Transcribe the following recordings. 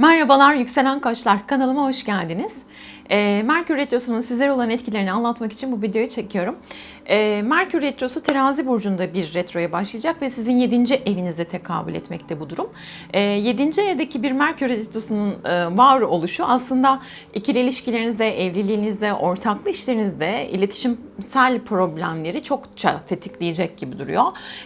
Merhabalar yükselen koçlar kanalıma hoş geldiniz. Ee, Merkür Retrosu'nun sizlere olan etkilerini anlatmak için bu videoyu çekiyorum. Ee, Merkür Retrosu terazi burcunda bir retroya başlayacak ve sizin 7. evinizde tekabül etmekte bu durum. Ee, 7. evdeki bir Merkür Retrosu'nun e, var oluşu aslında ikili ilişkilerinizde, evliliğinizde, ortaklı işlerinizde iletişimsel problemleri çokça tetikleyecek gibi duruyor.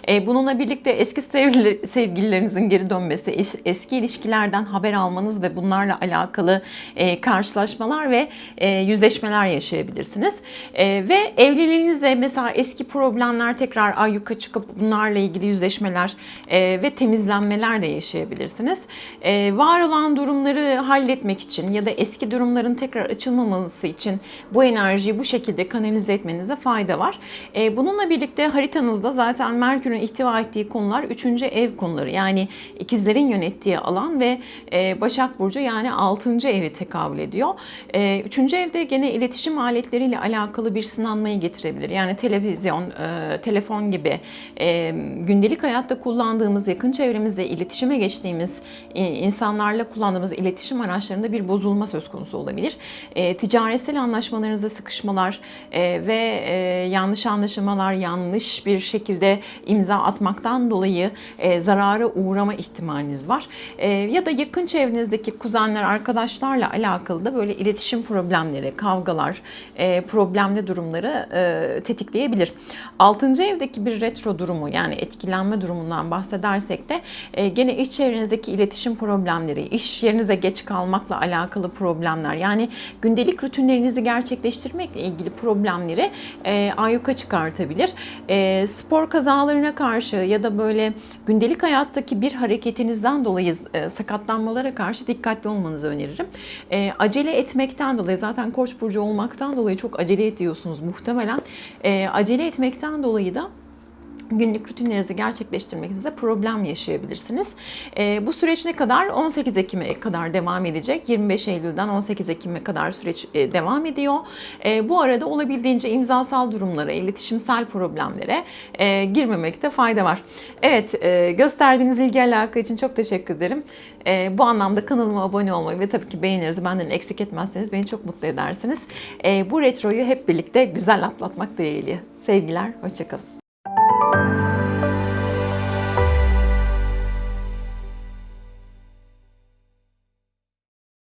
Ee, bununla birlikte eski sevgili, sevgililerinizin geri dönmesi, eski ilişkilerden haber almanız ve bunlarla alakalı e, karşılaşmalar ve e, yüzleşmeler yaşayabilirsiniz. E, ve evliliğinizde mesela eski problemler tekrar ayyuka çıkıp bunlarla ilgili yüzleşmeler e, ve temizlenmeler de yaşayabilirsiniz. E, var olan durumları halletmek için ya da eski durumların tekrar açılmaması için bu enerjiyi bu şekilde kanalize etmenizde fayda var. E, bununla birlikte haritanızda zaten Merkür'ün ihtiva ettiği konular 3. ev konuları. Yani ikizlerin yönettiği alan ve e, Başak Burcu yani 6. evi tekabül ediyor. E, üçüncü evde gene iletişim aletleriyle alakalı bir sınanmayı getirebilir. Yani televizyon, e, telefon gibi e, gündelik hayatta kullandığımız, yakın çevremizde iletişime geçtiğimiz e, insanlarla kullandığımız iletişim araçlarında bir bozulma söz konusu olabilir. Ticaretsel anlaşmalarınızda sıkışmalar ve yanlış anlaşılmalar, yanlış bir şekilde imza atmaktan dolayı zarara uğrama ihtimaliniz var. Ya da yakın çevrenizdeki kuzenler, arkadaşlarla alakalı da böyle iletişim problemleri, kavgalar, e, problemli durumları e, tetikleyebilir. Altıncı evdeki bir retro durumu yani etkilenme durumundan bahsedersek de e, gene iş çevrenizdeki iletişim problemleri, iş yerinize geç kalmakla alakalı problemler yani gündelik rutinlerinizi gerçekleştirmekle ilgili problemleri e, ayyuka çıkartabilir. E, spor kazalarına karşı ya da böyle gündelik hayattaki bir hareketinizden dolayı e, sakatlanmalara karşı dikkatli olmanızı öneririm. E, acele etmekten dolayı zaten Koç burcu olmaktan dolayı çok acele ediyorsunuz muhtemelen. E, acele etmekten dolayı da günlük rutinlerinizi gerçekleştirmenizde problem yaşayabilirsiniz. Ee, bu süreç ne kadar? 18 Ekim'e kadar devam edecek. 25 Eylül'den 18 Ekim'e kadar süreç e, devam ediyor. Ee, bu arada olabildiğince imzasal durumlara, iletişimsel problemlere e, girmemekte fayda var. Evet, e, gösterdiğiniz ilgi alaka için çok teşekkür ederim. E, bu anlamda kanalıma abone olmayı ve tabii ki beğeninizi benden eksik etmezseniz beni çok mutlu edersiniz. E, bu retroyu hep birlikte güzel atlatmak dileğiyle. Sevgiler, hoşçakalın.